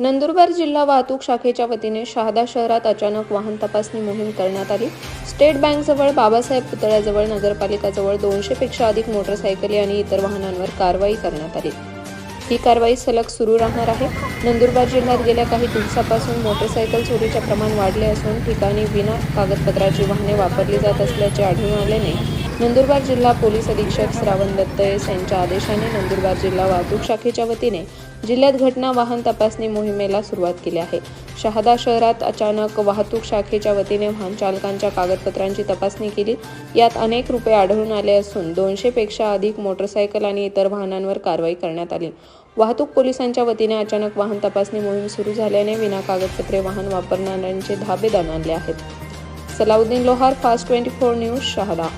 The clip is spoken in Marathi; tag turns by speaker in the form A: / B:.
A: नंदुरबार जिल्हा वाहतूक शाखेच्या वतीने शहादा शहरात अचानक वाहन तपासणी मोहीम करण्यात आली. स्टेट बँकजवळ बाबासाहेब पुतळ्याजवळ नगरपालिकाजवळ दोनशे पेक्षा अधिक मोटरसायकली आणि इतर वाहनांवर कारवाई करण्यात आली. ही कारवाई सलग सुरू राहणार आहे. नंदुरबार जिल्ह्यात गेल्या काही दिवसापासून मोटरसायकल चोरीचे प्रमाण वाढले असून ठिकाणी विना कागदपत्राची वाहने वापरली जात असल्याचे आढळून आल्याने नंदुरबार जिल्हा पोलीस अधीक्षक श्रावण दत्तयस यांच्या आदेशाने नंदुरबार जिल्हा वाहतूक शाखेच्या वतीने जिल्ह्यात घटना वाहन तपासणी मोहिमेला सुरुवात केली आहे. शहादा शहरात अचानक वाहतूक शाखेच्या वतीने वाहन चालकांच्या कागदपत्रांची तपासणी केली. यात अनेक रुपये आढळून आले असून दोनशे पेक्षा अधिक मोटरसायकल आणि इतर वाहनांवर कारवाई करण्यात आली. वाहतूक पोलिसांच्या वतीने अचानक वाहन तपासणी मोहीम सुरू झाल्याने विना कागदपत्रे वाहन वापरणाऱ्यांचे धाबे दणाणले आहेत. Salauddin Lohar fast twenty four news Shahada.